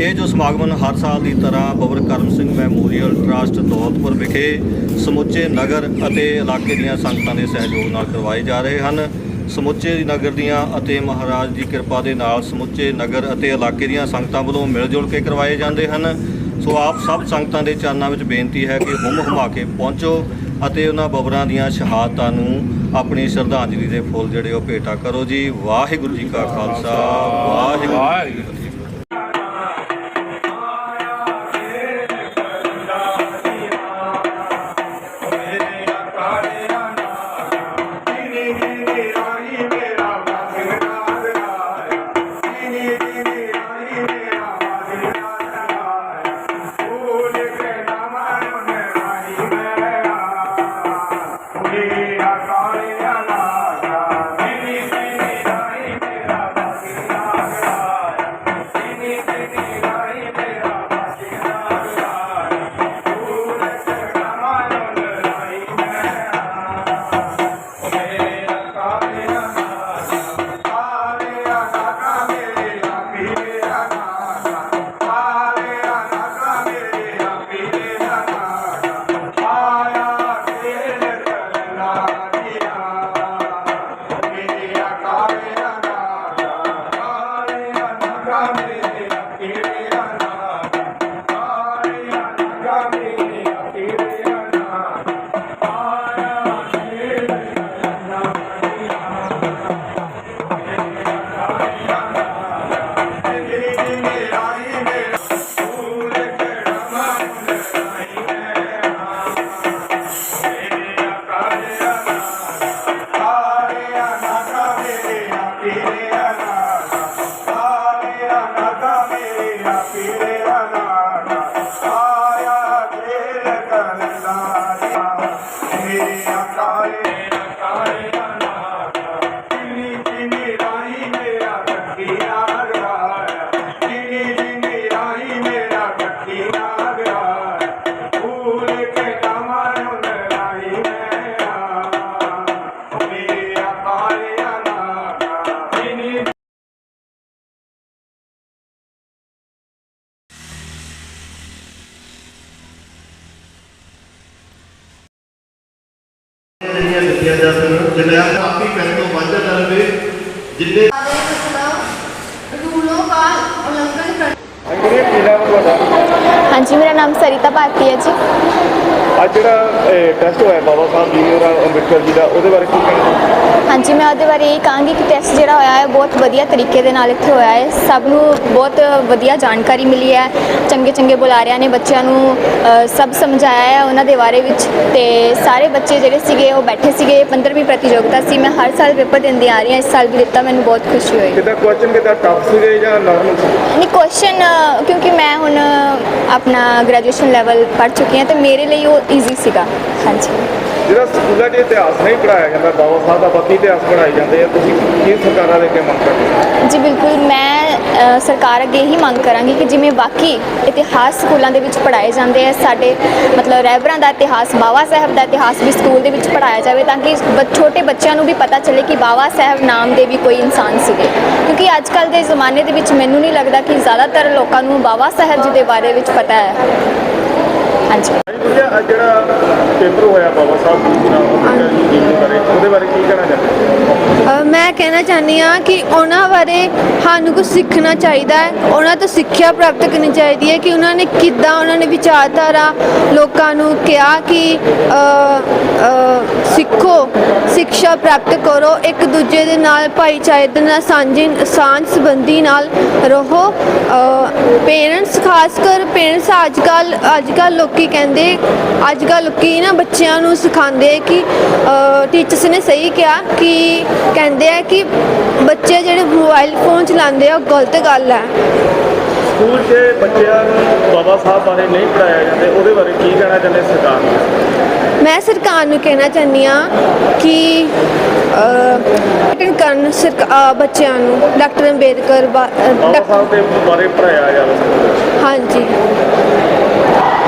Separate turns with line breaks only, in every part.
ਇਹ ਜੋ ਸਮਾਗਮ ਹਰ ਸਾਲ ਦੀ ਤਰ੍ਹਾਂ ਬਬਰ ਕਰਮ ਸਿੰਘ ਮੈਮੋਰੀਅਲ ਟਰਸਟ ਦੌਲਤਪੁਰ ਵਿਖੇ ਸਮੁੱਚੇ ਨਗਰ ਅਤੇ ਇਲਾਕੇ ਦੀਆਂ ਸੰਗਤਾਂ ਦੇ ਸਹਿਯੋਗ ਨਾਲ ਕਰਵਾਏ ਜਾ ਰਹੇ ਹਨ। ਸਮੁੱਚੇ ਨਗਰ ਦੀਆਂ ਅਤੇ ਮਹਾਰਾਜ ਦੀ ਕਿਰਪਾ ਦੇ ਨਾਲ ਸਮੁੱਚੇ ਨਗਰ ਅਤੇ ਇਲਾਕੇ ਦੀਆਂ ਸੰਗਤਾਂ ਵੱਲੋਂ ਮਿਲ ਜੁਲ ਕੇ ਕਰਵਾਏ ਜਾਂਦੇ ਹਨ। ਸੋ ਆਪ ਸਭ ਸੰਗਤਾਂ ਦੇ ਚਰਨਾਂ ਵਿੱਚ ਬੇਨਤੀ ਹੈ ਕਿ ਹੁਮ ਹੁਮਾ ਕੇ ਪਹੁੰਚੋ ਅਤੇ ਉਹਨਾਂ ਬਬਰਾਂ ਦੀਆਂ ਸ਼ਹਾਦਤਾਂ ਨੂੰ ਆਪਣੀ ਸ਼ਰਧਾਂਜਲੀ ਦੇ ਫੁੱਲ ਜਿਹੜੇ ਉਹ ਭੇਟਾ ਕਰੋ ਜੀ। ਵਾਹਿਗੁਰੂ ਜੀ ਕਾ ਖਾਲਸਾ। ਵਾਹਿਗੁਰੂ ਜੀ
ਟੈਸਟ ਹੋਇਆ ਬਾਬਾ ਸਾਹਿਬ ਜੀ ਔਰ ਅੰਬੇਡਕਰ ਜੀ ਦਾ ਉਹਦੇ ਬਾਰੇ ਕੀ ਕਹਿਣਾ?
ਹਾਂਜੀ ਮੈਂ ਉਹਦੇ ਬਾਰੇ ਇਹ ਕਹਾਂਗੀ ਕਿ ਟੈਸਟ ਜਿਹੜਾ ਹੋਇਆ ਹੈ ਬਹੁਤ ਵਧੀਆ ਤਰੀਕੇ ਦੇ ਨਾਲ ਇੱਥੇ ਹੋਇਆ ਹੈ। ਸਭ ਨੂੰ ਬਹੁਤ ਵਧੀਆ ਜਾਣਕਾਰੀ ਮਿਲੀ ਹੈ। ਚੰਗੇ ਚੰਗੇ ਬੁਲਾਰਿਆਂ ਨੇ ਬੱਚਿਆਂ ਨੂੰ ਅ, ਸਭ ਸਮਝਾਇਆ ਹੈ ਉਹਨਾਂ ਦੇ ਬਾਰੇ ਵਿੱਚ। ਤੇ ਸਾਰੇ ਬੱਚੇ ਜਿਹੜੇ ਸੀਗੇ ਉਹ ਬੈਠੇ ਸੀਗੇ। 15ਵੀਂ ਪ੍ਰਤੀਯੋਗਤਾ ਸੀ। ਮੈਂ ਹਰ ਸਾਲ ਪੇਪਰ ਦਿੰਦੀ ਆ ਰਹੀ ਹਾਂ। ਇਸ ਸਾਲ ਵੀ ਦਿੱਤਾ ਮੈਨੂੰ ਬਹੁਤ ਖੁਸ਼ੀ ਹੋਈ।
ਕਿਦਾਂ ਕੁਐਸਚਨ ਕਿਦਾਂ? ਟਫ ਸੀਗੇ ਜਾਂ ਨਾਰਮਲ ਸੀ?
ਨਹੀਂ ਕੁਐਸਚਨ ਕਿਉਂਕਿ ਮੈਂ ਹੁਣ ਆਪਣਾ ਗ੍ਰੈਜੂਏਸ਼ਨ ਲੈਵਲ ਪੜ੍ਹ ਚੁੱਕੀ ਹਾਂ ਤੇ ਮੇਰੇ ਲਈ ਉਹ ਈਜ਼ੀ ਸੀਗਾ। ਹਾਂਜੀ।
ਜਿਹੜਾ ਸਕੂਲਾਂ 'ਚ ਇਤਿਹਾਸ ਨਹੀਂ ਪੜਾਇਆ ਜਾਂਦਾ ਬਾਬਾ ਸਾਹਿਬ ਦਾ ਬਾਕੀ ਇਤਿਹਾਸ ਪੜਾਏ ਜਾਂਦੇ ਆ ਤੁਸੀਂ ਕੀ ਸਰਕਾਰਾਂ ਦੇ ਅੱਗੇ ਮੰਗ ਕਰਦੇ ਹੋ?
ਜੀ ਬਿਲਕੁਲ। ਮੈਂ ਅ, ਸਰਕਾਰ ਅੱਗੇ ਹੀ ਮੰਗ ਕਰਾਂਗੀ ਕਿ ਜਿਵੇਂ ਬਾਕੀ ਇਤਿਹਾਸ ਸਕੂਲਾਂ ਦੇ ਵਿੱਚ ਪੜ੍ਹਾਏ ਜਾਂਦੇ ਆ ਸਾਡੇ ਮਤਲਬ ਰਹਿਬਰਾਂ ਦਾ ਇਤਿਹਾਸ ਬਾਵਾ ਸਾਹਿਬ ਦਾ ਇਤਿਹਾਸ ਵੀ ਸਕੂਲ ਦੇ ਵਿੱਚ ਪੜ੍ਹਾਇਆ ਜਾਵੇ ਤਾਂ ਕਿ ਬ- ਛੋਟੇ ਬੱਚਿਆਂ ਨੂੰ ਵੀ ਪਤਾ ਚੱਲੇ ਕਿ ਬਾਵਾ ਸਾਹਿਬ ਨਾਮ ਦੇ ਵੀ ਕੋਈ ਇਨਸਾਨ ਸੀਗੇ। ਕਿਉਂਕਿ ਅੱਜ ਕੱਲ ਦੇ ਜ਼ਮਾਨੇ ਦੇ ਵਿੱਚ ਮੈਨੂੰ ਨਹੀਂ ਲੱਗਦਾ ਕਿ ਜ਼ਿਆਦਾਤਰ ਲੋਕਾਂ ਨੂੰ ਬਾਵਾ ਸਾਹਿਬ ਜੀ ਦੇ ਬਾਰੇ ਵਿੱਚ ਪਤਾ ਹੈ। ਹਾਂਜੀ।
ਗੁਰਜੀਆ ਜਿਹੜਾ ਪੇਪਰ ਹੋਇਆ ਬਾਬਾ ਸਾਹਿਬ ਜੀ ਨਾਲ ਉਹਦੇ ਬਾਰੇ ਕੀ ਕਹਿਣਾ ਚਾਹੁੰਦੇ
ਮੈਂ ਕਹਿਣਾ ਚਾਹੁੰਦੀ ਹਾਂ ਕਿ ਉਹਨਾਂ ਬਾਰੇ ਸਾਨੂੰ ਕੁਝ ਸਿੱਖਣਾ ਚਾਹੀਦਾ ਹੈ। ਉਹਨਾਂ ਤੋਂ ਸਿੱਖਿਆ ਪ੍ਰਾਪਤ ਕਰਨੀ ਚਾਹੀਦੀ ਹੈ ਕਿ ਉਹਨਾਂ ਨੇ ਕਿੱਦਾਂ ਉਹਨਾਂ ਨੇ ਵਿਚਾਰਧਾਰਾ ਲੋਕਾਂ ਨੂੰ ਕਿਹਾ ਕਿ ਸਿੱਖੋ, ਸਿੱਖਿਆ ਪ੍ਰਾਪਤ ਕਰੋ, ਇੱਕ ਦੂਜੇ ਦੇ ਨਾਲ ਭਾਈਚਾਰੇ ਦੇ ਨਾਲ ਸਾਂਝੀ, ਸਾਂਝ ਸੰਬੰਧੀ ਨਾਲ ਰਹੋ। ਪੇਰੈਂਟਸ ਖਾਸ ਕਰ ਪੇਰੈਂਟਸ ਅੱਜ ਕੱਲ ਅੱਜ ਕੱਲ ਲੋਕੀ ਕਹਿੰਦੇ ਅੱਜ ਕੱਲ ਲੋਕੀ ਨਾ ਬੱਚਿਆਂ ਨੂੰ ਸਿਖਾਉਂਦੇ ਕਿ ਟੀਚਰਸ ਨੇ ਸਹੀ ਕਿਹਾ ਕਿ ਕਹਿੰਦੇ ਆ ਕਿ ਬੱਚੇ ਜਿਹੜੇ ਮੋਬਾਈਲ ਫੋਨ ਚਲਾਉਂਦੇ ਆ ਉਹ ਗਲਤ ਗੱਲ ਹੈ
ਸਕੂਲ 'ਚ ਬੱਚਿਆਂ ਨੂੰ ਬਾਬਾ ਸਾਹਿਬ ਬਾਰੇ ਨਹੀਂ ਪੜਾਇਆ ਜਾਂਦਾ ਉਹਦੇ ਬਾਰੇ ਕੀ ਕਹਿਣਾ ਚਾਹੁੰਦੇ ਸਰਕਾਰ ਨੂੰ?
ਮੈਂ ਸਰਕਾਰ ਨੂੰ ਕਹਿਣਾ ਚਾਹੁੰਦੀ ਹਾਂ ਕਿ ਅਟੈਂਡ ਕਰਨ ਸਰਕਾ- ਅ, ਬੱਚਿਆਂ ਨੂੰ ਡਾਕਟਰ ਅੰਬੇਦਕਰ
ਬਾਬਾ ਸਾਹਿਬ ਦੇ ਬਾਰੇ ਪੜਾਇਆ ਜਾਵੇ
ਹਾਂਜੀ।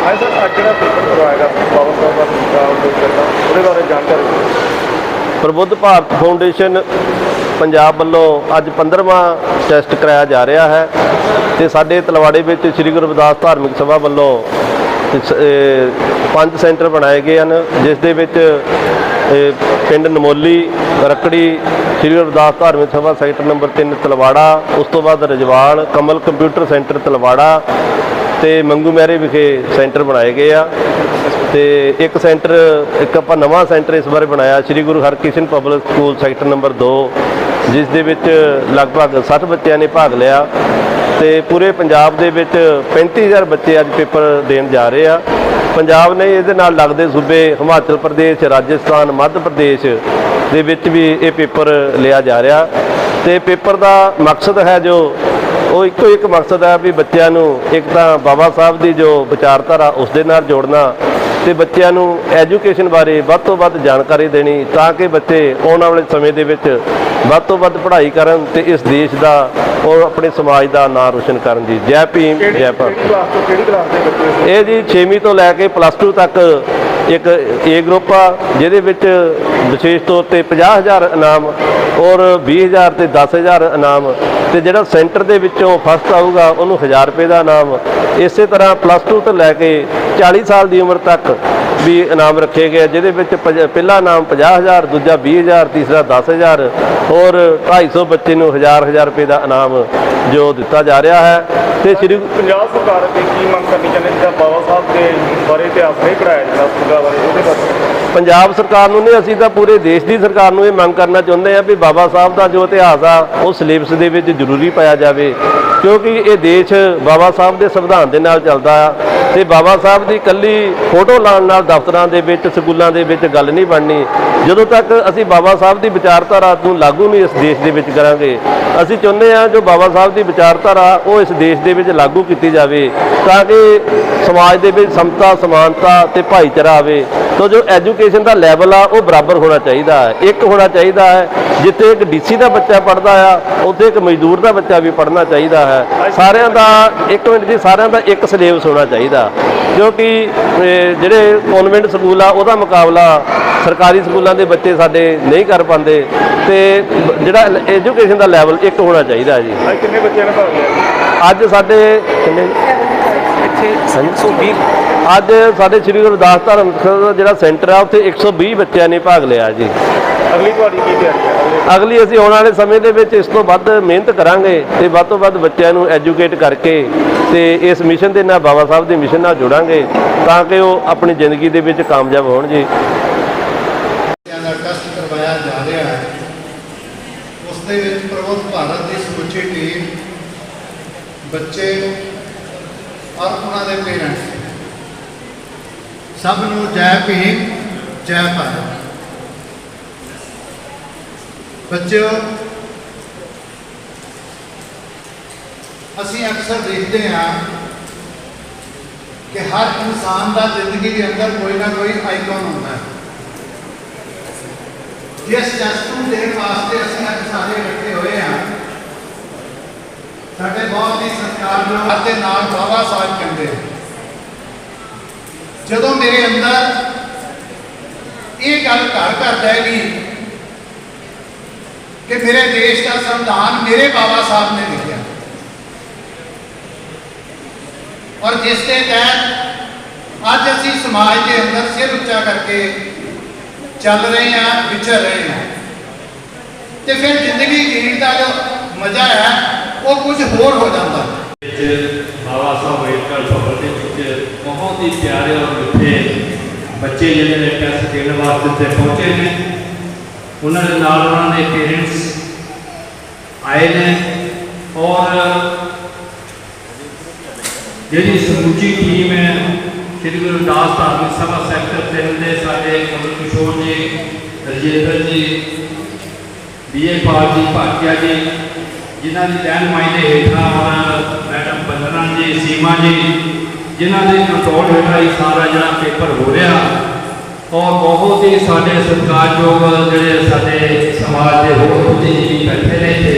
ਹਾਂ ਸਰ ਅੱਜ ਜਿਹੜਾ ਪੇਪਰ ਕਰਵਾਏਗਾ, ਬਾਬਾ ਸਾਹਿਬ ਦਾ ਪੰਜਾਬ ਦੇ ਕਰਦਾ ਉਹਦੇ ਬਾਰੇ ਜਾਣਕਾਰੀ
ਪ੍ਰਬੁੱਧ ਭਾਰਤ ਫਾਊਂਡੇਸ਼ਨ ਪੰਜਾਬ ਵੱਲੋਂ ਅੱਜ 15ਵਾਂ ਟੈਸਟ ਕਰਾਇਆ ਜਾ ਰਿਹਾ ਹੈ ਤੇ ਸਾਡੇ ਤਲਵਾੜੇ ਵਿੱਚ ਸ੍ਰੀ ਗੁਰੂ ਰਵਿਦਾਸ ਧਾਰਮਿਕ ਸਭਾ ਵੱਲੋਂ ਪੰਜ ਸੈਂਟਰ ਬਣਾਏ ਗਏ ਹਨ, ਜਿਸ ਦੇ ਵਿੱਚ ਪਿੰਡ ਨਮੋਲੀ, ਰਕੜੀ, ਸ੍ਰੀ ਗੁਰਦਾਸ ਧਾਰਮਿਕ ਸਭਾ ਸੈਕਟਰ ਨੰਬਰ 3 ਤਲਵਾੜਾ, ਉਸ ਤੋਂ ਬਾਅਦ ਰਜਵਾਲ ਕਮਲ ਕੰਪਿਊਟਰ ਸੈਂਟਰ ਤਲਵਾੜਾ ਤੇ ਮੰਗੂ ਮਹਿਰੇ ਵਿਖੇ ਸੈਂਟਰ ਬਣਾਏ ਗਏ ਆ। ਤੇ ਇੱਕ ਸੈਂਟਰ, ਇੱਕ ਆਪਾਂ ਨਵਾਂ ਸੈਂਟਰ ਇਸ ਬਾਰੇ ਬਣਾਇਆ, Sri Guru Harkrishan public school sector number 2 ਜਿਸ ਦੇ ਵਿੱਚ ਲਗਭਗ 60 ਬੱਚਿਆਂ ਨੇ ਭਾਗ ਲਿਆ। ਤੇ ਪੂਰੇ ਪੰਜਾਬ ਦੇ ਵਿੱਚ 35000 ਬੱਚੇ ਅੱਜ ਪੇਪਰ ਦੇਣ ਜਾ ਰਹੇ ਆ। ਪੰਜਾਬ ਨੇ ਇਹਦੇ ਨਾਲ ਲੱਗਦੇ ਸੂਬੇ ਹਿਮਾਚਲ ਪ੍ਰਦੇਸ਼, ਰਾਜਸਥਾਨ, ਮੱਧ ਪ੍ਰਦੇਸ਼ ਦੇ ਵਿੱਚ ਵੀ ਇਹ ਪੇਪਰ ਲਿਆ ਜਾ ਰਿਹਾ। ਤੇ ਪੇਪਰ ਦਾ ਮਕਸਦ ਹੈ ਜੋ ਉਹ ਇੱਕੋ ਇੱਕ ਮਕਸਦ ਹੈ ਵੀ ਬੱਚਿਆਂ ਨੂੰ ਇੱਕ ਤਾਂ ਬਾਬਾ ਸਾਹਿਬ ਦੀ ਜੋ ਵਿਚਾਰਧਾਰਾ ਉਸ ਦੇ ਨਾਲ ਜੋੜਨਾ ਤੇ ਬੱਚਿਆਂ ਨੂੰ ਐਜੂਕੇਸ਼ਨ ਬਾਰੇ ਵੱਧ ਤੋਂ ਵੱਧ ਜਾਣਕਾਰੀ ਦੇਣੀ ਤਾਂ ਕਿ ਬੱਚੇ ਆਉਣ ਵਾਲੇ ਸਮੇਂ ਦੇ ਵਿੱਚ ਵੱਧ ਤੋਂ ਵੱਧ ਪੜ੍ਹਾਈ ਕਰਨ ਤੇ ਇਸ ਦੇਸ਼ ਦਾ ਔਰ ਆਪਣੇ ਸਮਾਜ ਦਾ ਨਾਂ ਰੋਸ਼ਨ ਕਰਨ ਜੀ। ਜੈ ਭੀਮ ਜੈ ਭਾਰਤ। ਇਹ ਜੀ 6ਵੀਂ ਤੋਂ ਲੈ ਕੇ ਪਲੱਸ 2 ਤੱਕ ਇੱਕ ਏ ਗਰੁੱਪ ਆ, ਜਿਹਦੇ ਵਿੱਚ ਵਿਸ਼ੇਸ਼ ਤੌਰ ਤੇ 50000 ਇਨਾਮ ਔਰ 20000 ਤੇ 10000 ਇਨਾਮ ਤੇ ਜਿਹੜਾ ਸੈਂਟਰ ਦੇ ਵਿੱਚੋਂ ਫਸਟ ਆਊਗਾ, ਉਹਨੂੰ 1000 ਰੁਪਏ ਦਾ ਇਨਾਮ। ਇਸੇ ਤਰ੍ਹਾਂ ਪਲੱਸ 2 ਤੋਂ ਲੈ ਕੇ 40 ਸਾਲ ਦੀ ਉਮਰ ਤੱਕ ਵੀ ਇਨਾਮ ਰੱਖੇ ਗਏ ਜਿਹਦੇ ਵਿੱਚ ਪੰਜ- ਪਹਿਲਾ ਇਨਾਮ 50000 ਦੂਜਾ 20000 ਤੀਸਰਾ 10000 ਔਰ 250 ਬੱਚੇ ਨੂੰ 1000 1000 ਰੁਪਏ ਦਾ ਇਨਾਮ ਜੋ ਦਿੱਤਾ ਜਾ ਰਿਹਾ ਹੈ। ਤੇ ਸ੍ਰੀ
ਪੰਜਾਬ ਸਰਕਾਰ ਅੱਗੇ ਕੀ ਮੰਗ ਕਰਨੀ ਚਾਹੁੰਦੇ ਜਿਹੜਾ ਬਾਬਾ ਸਾਹਿਬ ਦੇ ਬਾਰੇ ਇਤਿਹਾਸ ਨਹੀਂ ਪੜਾਇਆ ਜਾਂਦਾ ਸਕੂਲਾਂ ਬਾਰੇ ਉਹਦੇ ਬਾਰੇ।
ਪੰਜਾਬ ਸਰਕਾਰ ਨੂੰ ਨਹੀਂ ਅਸੀਂ ਤਾਂ ਪੂਰੇ ਦੇਸ਼ ਦੀ ਸਰਕਾਰ ਨੂੰ ਇਹ ਮੰਗ ਕਰਨਾ ਚਾਹੁੰਦੇ ਆ ਵੀ ਬਾਬਾ ਸਾਹਿਬ ਦਾ ਜੋ ਇਤਿਹਾਸ ਆ ਉਹ ਸਿਲੇਬਸ ਦੇ ਵਿੱਚ ਜ਼ਰੂਰੀ ਪਾਇਆ ਜਾਵੇ। ਕਿਉਂਕਿ ਇਹ ਦੇਸ਼ ਬਾਬਾ ਸਾਹਿਬ ਦੇ ਸੰਵਿਧਾਨ ਦੇ ਨਾਲ ਚੱਲਦਾ ਆ ਤੇ ਬਾਬਾ ਸਾਹਿਬ ਦੀ ਇਕੱਲੀ ਫੋਟੋ ਲਾਉਣ ਨਾਲ ਦਫ਼ਤਰਾਂ ਦੇ ਵਿੱਚ ਸਕੂਲਾਂ ਦੇ ਵਿੱਚ ਗੱਲ ਨਹੀਂ ਬਣਨੀ। ਜਦੋਂ ਤੱਕ ਅਸੀਂ ਬਾਬਾ ਸਾਹਿਬ ਦੀ ਵਿਚਾਰਧਾਰਾ ਨੂੰ ਲਾਗੂ ਨਹੀਂ ਇਸ ਦੇਸ਼ ਦੇ ਵਿੱਚ ਕਰਾਂਗੇ ਅਸੀਂ ਚਾਹੁੰਦੇ ਆ ਜੋ ਬਾਬਾ ਸਾਹਿਬ ਦੀ ਵਿਚਾਰਧਾਰਾ ਉਹ ਇਸ ਦੇਸ਼ ਦੇ ਵਿੱਚ ਲਾਗੂ ਕੀਤੀ ਜਾਵੇ ਤਾਂ ਕਿ ਸਮਾਜ ਦੇ ਵਿੱਚ ਸਮਤਾ, ਸਮਾਨਤਾ ਤੇ ਭਾਈਚਾਰਾ ਆਵੇ। ਤੋ ਜੋ ਐਜੂਕੇਸ਼ਨ ਦਾ ਲੈਵਲ ਆ, ਉਹ ਬਰਾਬਰ ਹੋਣਾ ਚਾਹੀਦਾ ਹੈ। ਇੱਕ ਹੋਣਾ ਚਾਹੀਦਾ ਹੈ, ਜਿੱਥੇ ਇੱਕ ਡੀਸੀ ਦਾ ਬੱਚਾ ਪੜਦਾ ਆ, ਉੱਥੇ ਇੱਕ ਮਜ਼ਦੂਰ ਦਾ ਬੱਚਾ ਵੀ ਪੜਨਾ ਚਾਹੀਦਾ ਹੈ। ਸਾਰਿਆਂ ਦਾ, ਇੱਕ ਮਿੰਟ ਜੀ, ਸਾਰਿਆਂ ਦਾ ਇੱਕ ਸਿਲੇਬਸ ਹੋਣਾ ਚਾਹੀਦਾ। ਕਿਉਂਕਿ ਜਿਹੜੇ ਕਨਵੈਂਟ ਸਕੂਲ ਆ ਉਹਦਾ ਮੁਕਾਬਲਾ ਸਰਕਾਰੀ ਸਕੂਲਾਂ ਦੇ ਬੱਚੇ ਸਾਡੇ ਨਹੀਂ ਕਰ ਪਾਉਂਦੇ ਤੇ ਜਿਹੜਾ ਐਜੂਕੇਸ਼ਨ ਦਾ ਲੈਵਲ ਇੱਕ ਹੋਣਾ ਚਾਹੀਦਾ ਜੀ।
ਅੱਜ ਕਿੰਨੇ ਬੱਚਿਆਂ ਨੇ ਭਾਗ ਲਿਆ?
ਅੱਜ ਸਾਡੇ ਕਿੰਨੇ? ਅੱਜ ਸਾਡੇ ਸ੍ਰੀ ਗੁਰੂ ਰਵਿਦਾਸ ਧਰਮ ਜਿਹੜਾ ਸੈਂਟਰ ਆ ਉੱਥੇ 120 ਬੱਚਿਆਂ ਨੇ ਭਾਗ ਲਿਆ ਜੀ।
ਅਗਲੀ ਤੁਹਾਡੀ ਕੀ ਤਿਆਰੀ ਹੈ? ਅਗਲੇ
ਅਸੀਂ ਆਉਣ ਵਾਲੇ ਸਮੇਂ ਦੇ ਵਿੱਚ ਇਸ ਤੋਂ ਵੱਧ ਮਿਹਨਤ ਕਰਾਂਗੇ ਤੇ ਵੱਧ ਤੋਂ ਵੱਧ ਬੱਚਿਆਂ ਨੂੰ ਐਜੂਕੇਟ ਕਰਕੇ ਤੇ ਇਸ ਮਿਸ਼ਨ ਦੇ ਨਾਲ ਬਾਬਾ ਸਾਹਿਬ ਦੇ ਮਿਸ਼ਨ ਨਾਲ ਜੁੜਾਂਗੇ ਤਾਂ ਕਿ ਉਹ ਆਪਣੀ ਜ਼ਿੰਦਗੀ ਦੇ ਵਿੱਚ ਕਾਮਯਾਬ ਹੋਣ ਜੀ।
ਬੱਚਿਆਂ ਦਾ ਟੈਸਟ ਕਰਵਾਇਆ ਜਾ ਰਿਹਾ ਹੈ। ਉਸ ਦੇ ਵਿੱਚ ਪ੍ਰਬੁੱਧ ਭਾਰਤ ਦੀ ਸਮੁੱਚੀ ਟੀਮ ਬੱਚੇ ਔਰ ਉਹਨਾਂ ਦੇ ਪੇਰੈਂਟਸ। ਸਭ ਨੂੰ ਜੈ ਭੀਮ ਜੈ ਭਾਰਤ। ਬੱਚਿਓ, ਅਸੀਂ ਅਕਸਰ ਦੇਖਦੇ ਹਾਂ ਕਿ ਹਰ ਇਨਸਾਨ ਦਾ ਜ਼ਿੰਦਗੀ ਦੇ ਅੰਦਰ ਕੋਈ ਨਾ ਕੋਈ ਆਈਕਨ ਹੁੰਦਾ ਹੈ। ਜਿਸ ਟੈਸਟ ਨੂੰ ਵਾਸਤੇ ਅਸੀਂ ਅੱਜ ਸਾਰੇ ਇਕੱਠੇ ਹੋਏ ਹਾਂ, ਸਾਡੇ ਬਹੁਤ ਹੀ ਸਤਿਕਾਰਯੋਗ ਅਤੇ ਨਾਲ ਬਾਬਾ ਸਾਹਿਬ ਕਹਿੰਦੇ ਜਦੋਂ ਮੇਰੇ ਅੰਦਰ ਇਹ ਗੱਲ ਘਰ ਘਰ ਜਾਏਗੀ ਕਿ ਮੇਰੇ ਦੇਸ਼ ਦਾ ਸੰਵਿਧਾਨ ਮੇਰੇ ਬਾਬਾ ਸਾਹਿਬ ਨੇ ਲਿਖਿਆ। ਔਰ ਜਿਸ ਦੇ ਤਹਿਤ ਅੱਜ ਅਸੀਂ ਸਮਾਜ ਦੇ ਅੰਦਰ ਸਿਰ ਉੱਚਾ ਕਰਕੇ ਚੱਲ ਰਹੇ ਹਾਂ, ਵਿਚਰ ਰਹੇ ਹਾਂ। ਤੇ ਫਿਰ ਜ਼ਿੰਦਗੀ ਜੀਣ ਦਾ ਜੋ ਮਜ਼ਾ ਹੈ, ਉਹ ਕੁਝ ਹੋਰ ਹੋ ਜਾਂਦਾ
ਬਾਬਾ ਸਾਹਿਬ ਅੰਬੇਡਕਰ ਭਵਨ ਦੇ ਵਿੱਚ ਬਹੁਤ ਹੀ ਪਿਆਰੇ ਔਰ ਮਿੱਠੇ ਬੱਚੇ ਜਿਹੜੇ ਨੇ ਟੈਸਟ ਦੇਣ ਵਾਸਤੇ ਪਹੁੰਚੇ ਨੇ। ਉਹਨਾਂ ਦੇ ਨਾਲ ਉਹਨਾਂ ਦੇ ਪੇਰੈਂਟਸ ਆਏ ਨੇ ਔਰ ਜਿਹੜੀ ਸਮੁੱਚੀ ਟੀਮ ਹੈ, ਸ਼੍ਰੀ ਗੁਰੂ ਰਵਿਦਾਸ ਧਾਰਮਿਕ ਸਭਾ ਸੈਕਟਰ ਤਿੰਨ ਦੇ ਸਾਡੇ ਕਮਲ ਕਿਸ਼ੋਰ ਜੀ, ਰਜੇਂਦਰ ਜੀ ਬੀਏ ਪਾਲ ਜੀ, ਭਾਟਿਆ ਜੀ, ਜਿਨ੍ਹਾਂ ਦੀ ਰਹਿਨਮਾਈ ਦੇ ਹੇਠਾਂ ਔਰ ਮੈਡਮ ਬੰਦਨਾ ਜੀ, ਸੀਮਾ ਜੀ, ਜਿਨ੍ਹਾਂ ਦੇ ਕੰਟਰੋਲ ਹੇਠਾਂ ਇਹ ਸਾਰਾ ਜਿਹੜਾ ਪੇਪਰ ਹੋ ਰਿਹਾ। ਔਰ ਬਹੁਤ ਹੀ ਸਾਡੇ ਸਤਿਕਾਰਯੋਗ ਜਿਹੜੇ ਸਾਡੇ ਸਮਾਜ ਦੇ ਹੋਰ ਬੁੱਧੀਜੀਵੀ ਬੈਠੇ ਨੇ ਇੱਥੇ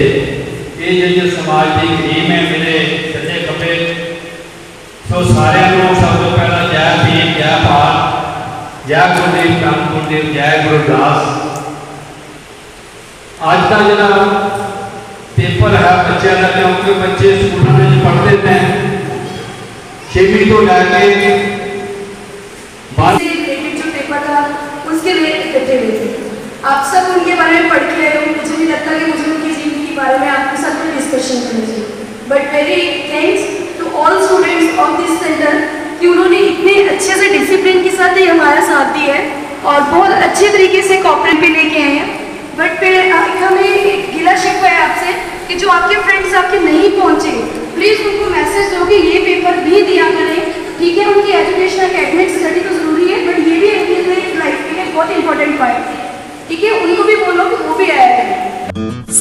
ਇਹ ਜਿਹੜੀ ਸਮਾਜ ਦੀ ਗਰੀਮ ਹੈ ਮੇਰੇ ਸੱਜੇ ਖੱਬੇ, ਸੋ ਸਾਰਿਆਂ ਨੂੰ ਸਭ ਤੋਂ ਪਹਿਲਾਂ ਜੈ ਭੀਮ, ਜੈ ਭਾਰਤ, ਜੈ ਗੁਰਦੇਵ ਧੰਨ ਜੈ ਗੁਰਦਾਸ। ਅੱਜ ਦਾ ਜਿਹੜਾ ਪੇਪਰ ਹੈ ਬੱਚਿਆਂ ਦਾ, ਕਿਉਂਕਿ ਬੱਚੇ ਸਕੂਲਾਂ ਵਿੱਚ ਪੜ੍ਹਦੇ ਨੇ। ਛੇਵੀਂ ਤੋਂ ਲੈ ਕੇ ਬਾਰ੍ਹਵੀਂ
उसके लिए इकट्ठे हुए थे। आप सब उनके बारे में पढ़ के आए हो। मुझे नहीं लगता कि मुझे उनकी जीवन के बारे में आपके साथ कोई डिस्कशन करनी चाहिए। But very thanks to all students of this centre कि उन्होंने इतने अच्छे से डिसिप्लिन के साथ ही हमारा साथ दिया है और बहुत अच्छे तरीके से कॉपरेट भी लेके आए हैं। बट फिर हमें एक गिला शिकवा है आपसे कि जो आपके फ्रेंड्स आपके नहीं पहुँचे प्लीज़ उनको मैसेज दो कि ये पेपर भी दिया करें